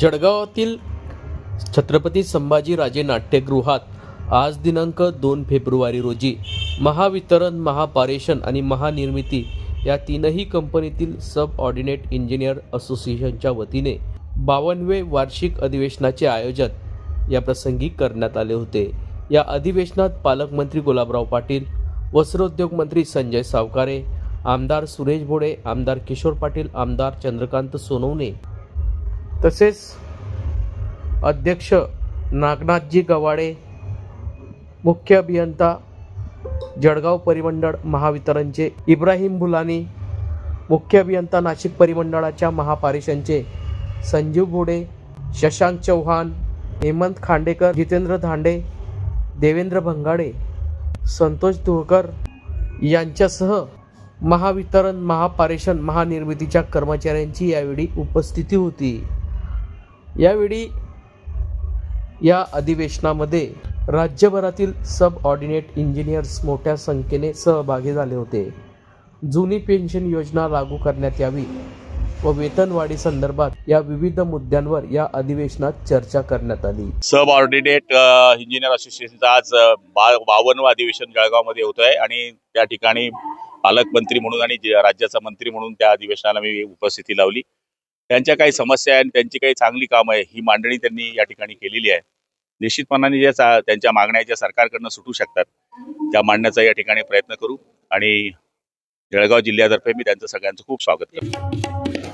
जळगावातील छत्रपती संभाजीराजे नाट्यगृहात आज दिनांक दोन फेब्रुवारी रोजी महावितरण महापारेषण आणि महानिर्मिती या तीनही कंपनीतील सब ऑर्डिनेट इंजिनियर असोसिएशनच्या वतीने बावनवे वार्षिक अधिवेशनाचे आयोजन या प्रसंगी करण्यात आले होते. या अधिवेशनात पालकमंत्री गुलाबराव पाटील वस्त्रोद्योग मंत्री संजय सावकारे आमदार सुरेश भोडे आमदार किशोर पाटील आमदार चंद्रकांत सोनवणे तसेच अध्यक्ष नागनाथजी गवाडे मुख्य अभियंता जळगाव परिमंडळ महावितरणचे इब्राहिम भुलानी मुख्य अभियंता नाशिक परिमंडळाच्या महापारेषणचे संजीव भोडे शशांक चव्हाण हेमंत खांडेकर जितेंद्र धांडे देवेंद्र भंगाडे संतोष तुळकर यांच्यासह महावितरण महापारेषण महानिर्मितीच्या कर्मचाऱ्यांची यावेळी उपस्थिती होती. यावेळी या अधिवेशनामध्ये राज्यभरातील सब ऑर्डिनेट इंजिनियर्स मोठ्या संख्येने सहभागी झाले होते. जुनी पेन्शन योजना लागू करण्यात यावी व वेतनवाढी संदर्भात या विविध मुद्द्यांवर या अधिवेशनात चर्चा करण्यात आली. सब ऑर्डिनेट इंजिनियर असोसिएशनचा आज अ, बावन्न अधिवेशन जळगावमध्ये होत आहे आणि त्या ठिकाणी पालकमंत्री म्हणून आणि राज्याचा मंत्री म्हणून त्या अधिवेशनाला मी उपस्थिती लावली. त्यांच्या काही समस्या आहे आणि त्यांची काही चांगली कामं आहे ही मांडणी त्यांनी या ठिकाणी केलेली आहे. निश्चितपणाने ज्या त्यांच्या मागण्या ज्या सरकारकडनं सुटू शकतात त्या मांडण्याचा या ठिकाणी प्रयत्न करू आणि जळगाव जिल्ह्यातर्फे मी त्यांचं सगळ्यांचं खूप स्वागत करतो.